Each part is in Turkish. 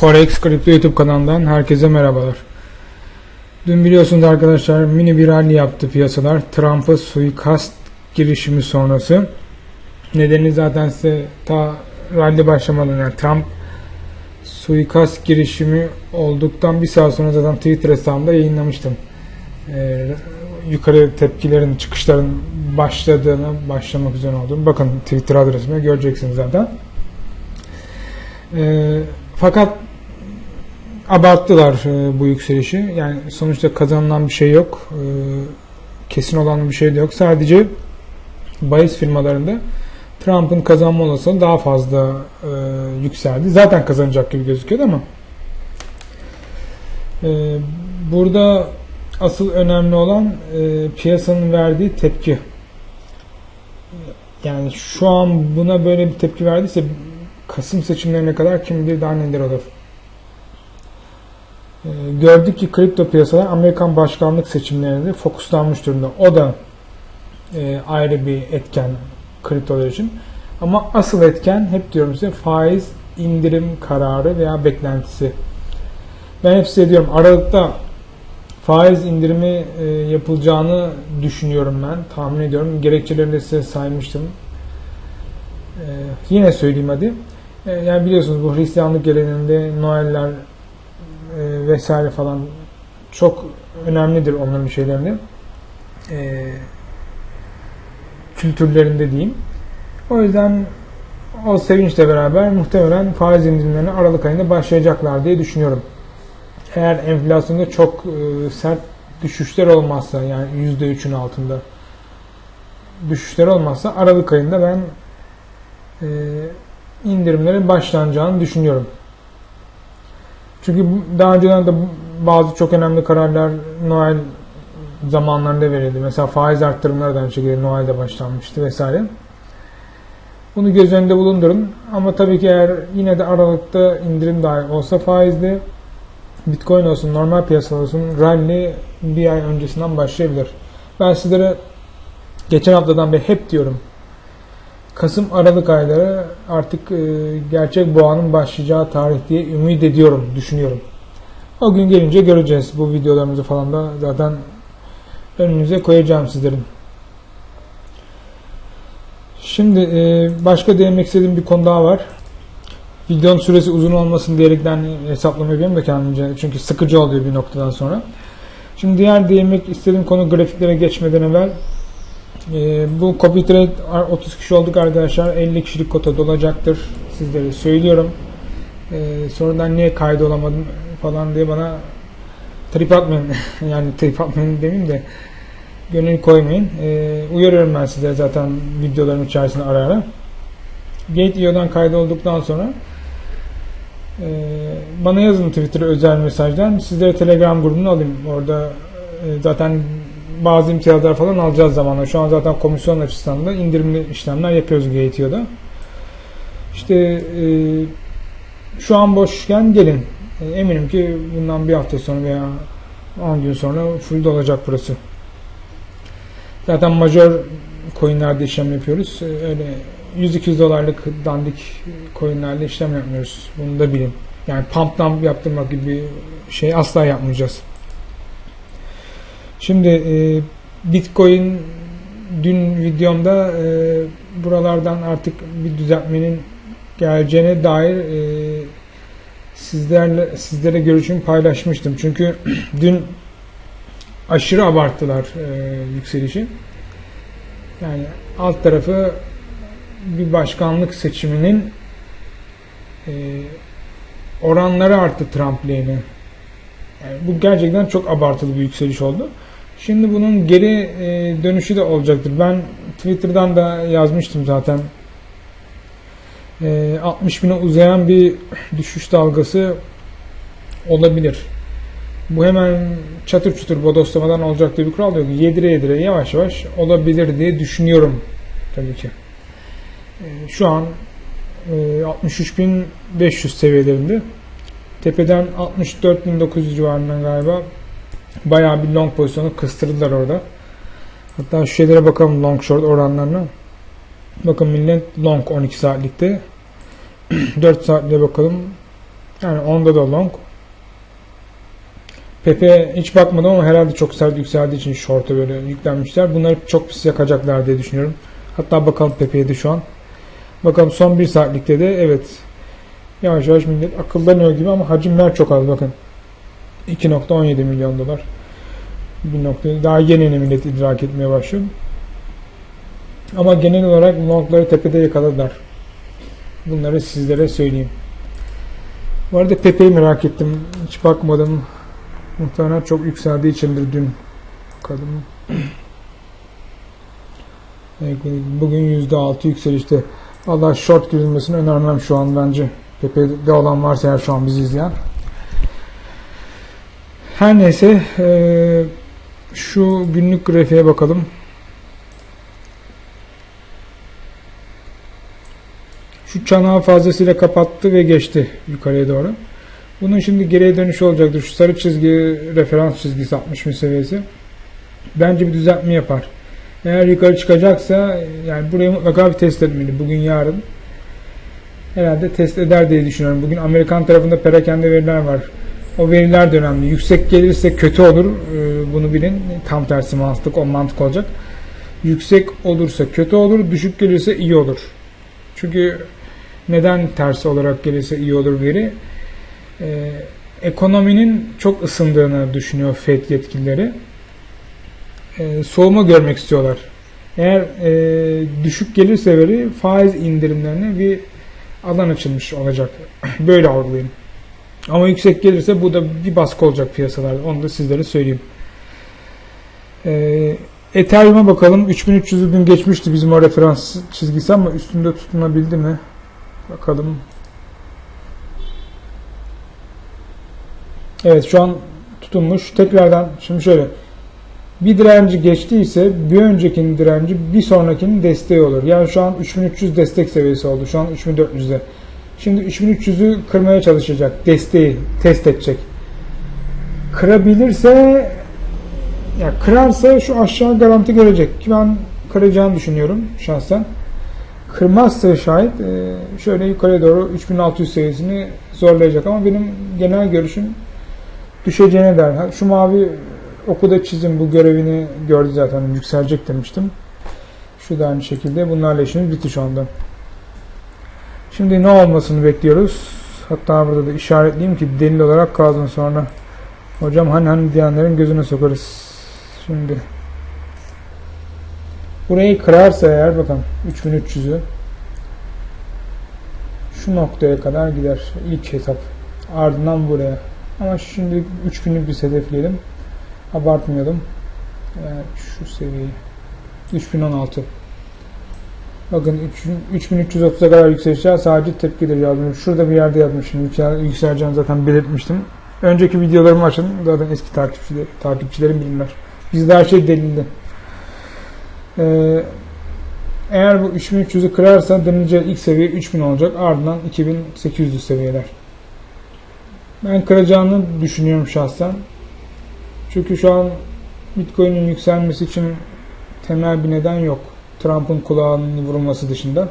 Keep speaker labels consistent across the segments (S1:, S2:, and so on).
S1: Forex Kripto YouTube kanalından herkese merhabalar. Dün biliyorsunuz arkadaşlar mini bir rally yaptı piyasalar. Trump'a suikast girişimi sonrası. Nedeni zaten size ta rally başlamadan yani Trump suikast girişimi olduktan bir saat sonra zaten Twitter hesabımda yayınlamıştım. Ee, yukarı tepkilerin, çıkışların başladığını, başlamak üzere olduğunu. Bakın Twitter adresime göreceksiniz zaten. Ee, fakat abarttılar e, bu yükselişi. Yani sonuçta kazanılan bir şey yok. E, kesin olan bir şey de yok. Sadece bahis firmalarında Trump'ın kazanma olasılığı daha fazla e, yükseldi. Zaten kazanacak gibi gözüküyordu ama burada asıl önemli olan piyasanın verdiği tepki. Yani şu an buna böyle bir tepki verdiyse Kasım seçimlerine kadar kim bilir daha neler olur. Ee, gördük ki kripto piyasalar Amerikan başkanlık seçimlerinde fokuslanmış durumda. O da e, ayrı bir etken kriptolar için. Ama asıl etken hep diyorum size faiz indirim kararı veya beklentisi. Ben hep size diyorum Aralık'ta faiz indirimi e, yapılacağını düşünüyorum ben. Tahmin ediyorum. Gerekçelerini de size saymıştım. E, yine söyleyeyim hadi. E, yani biliyorsunuz bu Hristiyanlık geleneğinde Noeller vesaire falan çok önemlidir onların şeylerinde. E, kültürlerinde diyeyim. O yüzden o sevinçle beraber muhtemelen faiz indirimlerine Aralık ayında başlayacaklar diye düşünüyorum. Eğer enflasyonda çok e, sert düşüşler olmazsa yani %3'ün altında düşüşler olmazsa Aralık ayında ben e, indirimlerin başlanacağını düşünüyorum. Çünkü daha önceden de bazı çok önemli kararlar Noel zamanlarında verildi. Mesela faiz arttırımları da aynı şekilde Noel'de başlanmıştı vesaire. Bunu göz önünde bulundurun. Ama tabii ki eğer yine de Aralık'ta indirim dahi olsa faizli Bitcoin olsun, normal piyasa olsun rally bir ay öncesinden başlayabilir. Ben sizlere geçen haftadan beri hep diyorum Kasım Aralık ayları artık e, gerçek boğanın başlayacağı tarih diye ümit ediyorum, düşünüyorum. O gün gelince göreceğiz. Bu videolarımızı falan da zaten önünüze koyacağım sizlerin. Şimdi e, başka değinmek istediğim bir konu daha var. Videonun süresi uzun olmasın diyerekten hesaplama yapıyorum da kendimce. Çünkü sıkıcı oluyor bir noktadan sonra. Şimdi diğer değinmek istediğim konu grafiklere geçmeden evvel e, bu copy trade 30 kişi olduk arkadaşlar. 50 kişilik kota dolacaktır. Sizlere söylüyorum. E, sonradan niye kaydı olamadım falan diye bana trip atmayın. yani trip atmayın demeyeyim de gönül koymayın. E, uyarıyorum ben size zaten videoların içerisinde ara ara. Gate.io'dan kaydı olduktan sonra e, bana yazın Twitter'a özel mesajdan. Sizlere Telegram grubunu alayım. Orada e, zaten bazı imtiyazlar falan alacağız zamanla. Şu an zaten komisyon açısından da indirimli işlemler yapıyoruz Gateio'da. İşte e, şu an boşken gelin. E, eminim ki bundan bir hafta sonra veya 10 gün sonra full dolacak burası. Zaten major coinlerde işlem yapıyoruz. E, öyle 100-200 dolarlık dandik coinlerle işlem yapmıyoruz. Bunu da bilin. Yani pump dump yaptırmak gibi şey asla yapmayacağız. Şimdi e, Bitcoin dün videomda e, buralardan artık bir düzeltmenin geleceğine dair e, sizlerle sizlere görüşümü paylaşmıştım. Çünkü dün aşırı abarttılar e, yükselişi. Yani alt tarafı bir başkanlık seçiminin e, oranları arttı Trump lehine. Yani bu gerçekten çok abartılı bir yükseliş oldu. Şimdi bunun geri e, dönüşü de olacaktır. Ben Twitter'dan da yazmıştım zaten. E, 60 bine uzayan bir düşüş dalgası olabilir. Bu hemen çatır çutur bodoslamadan olacak diye bir kural yok. Yedire yedire yavaş yavaş olabilir diye düşünüyorum tabii ki. E, şu an e, 63.500 seviyelerinde. Tepeden 64.900 civarından galiba bayağı bir long pozisyonu kıstırdılar orada. Hatta şu şeylere bakalım long short oranlarına. Bakın millet long 12 saatlikte. 4 saatte bakalım. Yani onda da long. Pepe hiç bakmadım ama herhalde çok sert yükseldiği için short'a böyle yüklenmişler. Bunları çok pis yakacaklar diye düşünüyorum. Hatta bakalım Pepe'ye de şu an. Bakalım son bir saatlikte de evet yavaş yavaş millet akıllanıyor gibi ama hacimler çok az bakın. 2.17 milyon dolar. Bir nokta daha yeni yeni millet idrak etmeye başlıyor. Ama genel olarak longları tepede yakaladılar. Bunları sizlere söyleyeyim. Bu arada Pepe'yi merak ettim. Hiç bakmadım. Muhtemelen çok yükseldiği içindir dün. Bakalım. Bugün %6 yükselişte. Allah short girilmesini önermem şu an bence. Pepe'de olan varsa eğer şu an bizi izleyen. Her neyse eee, şu günlük grafiğe bakalım. Şu çanağı fazlasıyla kapattı ve geçti yukarıya doğru. Bunun şimdi geriye dönüşü olacaktır. Şu sarı çizgi referans çizgisi 60 bin seviyesi. Bence bir düzeltme yapar. Eğer yukarı çıkacaksa yani burayı mutlaka bir test etmeli. Bugün yarın herhalde test eder diye düşünüyorum. Bugün Amerikan tarafında perakende veriler var. O veriler de önemli. Yüksek gelirse kötü olur. Ee, Bunu bilin. Tam tersi mantık, o mantık olacak. Yüksek olursa kötü olur. Düşük gelirse iyi olur. Çünkü neden tersi olarak gelirse iyi olur veri? Ee, ekonominin çok ısındığını düşünüyor FED yetkilileri. Ee, soğuma görmek istiyorlar. Eğer e, düşük gelirse veri faiz indirimlerine bir alan açılmış olacak. Böyle algılayın. Ama yüksek gelirse bu da bir baskı olacak piyasalarda. Onu da sizlere söyleyeyim. Ee, Ethereum'a bakalım. 3300'ü gün geçmişti bizim o referans çizgisi ama üstünde tutunabildi mi? Bakalım. Evet şu an tutunmuş. Tekrardan şimdi şöyle. Bir direnci geçtiyse bir öncekinin direnci bir sonrakinin desteği olur. Yani şu an 3300 destek seviyesi oldu. Şu an 3400'de. Şimdi 3300'ü kırmaya çalışacak. Desteği test edecek. Kırabilirse ya kırarsa şu aşağı garanti görecek. Ki ben kıracağını düşünüyorum şahsen. Kırmazsa şayet e, şöyle yukarıya doğru 3600 seviyesini zorlayacak ama benim genel görüşüm düşeceğine der. Şu mavi okuda çizim bu görevini gördü zaten yükselecek demiştim. Şu da aynı şekilde bunlarla işimiz bitti şu anda. Şimdi ne olmasını bekliyoruz? Hatta burada da işaretleyeyim ki delil olarak kalsın sonra. Hocam hani hani diyenlerin gözüne sokarız. Şimdi burayı kırarsa eğer bakın 3300'ü şu noktaya kadar gider ilk hesap. Ardından buraya. Ama şimdi 3 günlük bir hedefleyelim. Abartmayalım. Yani şu seviyeyi. 3016. Bakın 3330'a kadar yükselişler sadece tepkidir yazmış. Şurada bir yerde yazmışım. Yüksel, yükseleceğini zaten belirtmiştim. Önceki videolarımı açın. Zaten eski takipçiler, takipçilerim bilirler. Bizde her şey delildi. Ee, eğer bu 3300'ü kırarsa döneceği ilk seviye 3000 olacak. Ardından 2800 seviyeler. Ben kıracağını düşünüyorum şahsen. Çünkü şu an Bitcoin'in yükselmesi için temel bir neden yok. Trump'ın kulağının vurulması dışında.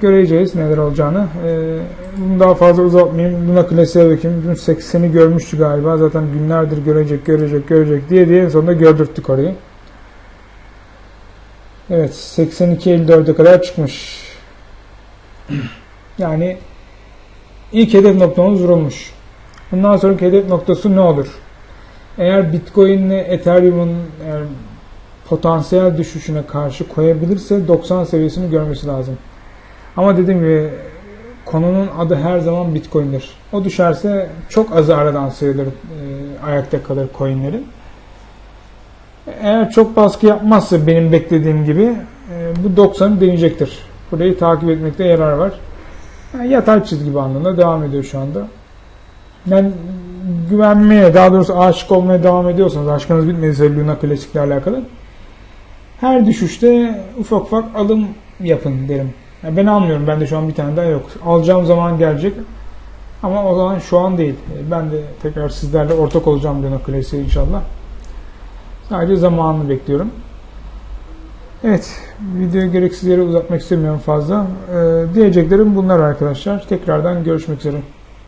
S1: Göreceğiz neler olacağını. Ee, bunu daha fazla uzatmayayım. Luna klasiğe bakayım. Dün 80'i görmüştü galiba. Zaten günlerdir görecek, görecek, görecek diye diye en sonunda gördürttük orayı. Evet 82.54'e kadar çıkmış. Yani ilk hedef noktamız vurulmuş. Bundan sonraki hedef noktası ne olur? Eğer Bitcoin ile Ethereum'un eğer potansiyel düşüşüne karşı koyabilirse 90 seviyesini görmesi lazım. Ama dediğim gibi konunun adı her zaman Bitcoin'dir. O düşerse çok azı aradan sayılır, e, ayakta kalır coinlerin. Eğer çok baskı yapmazsa benim beklediğim gibi e, bu 90'ı deneyecektir. Burayı takip etmekte yarar var. Yani yatay çizgi bandında devam ediyor şu anda. Yani güvenmeye, daha doğrusu aşık olmaya devam ediyorsanız, aşkınız bitmediyse Luna Classic'le alakalı her düşüşte ufak ufak alım yapın derim. Yani ben almıyorum. Bende şu an bir tane daha yok. Alacağım zaman gelecek. Ama o zaman şu an değil. Ben de tekrar sizlerle ortak olacağım Luna Classic'e inşallah. Sadece zamanını bekliyorum. Evet, videoyu gereksiz yere uzatmak istemiyorum fazla. Ee, diyeceklerim bunlar arkadaşlar. Tekrardan görüşmek üzere.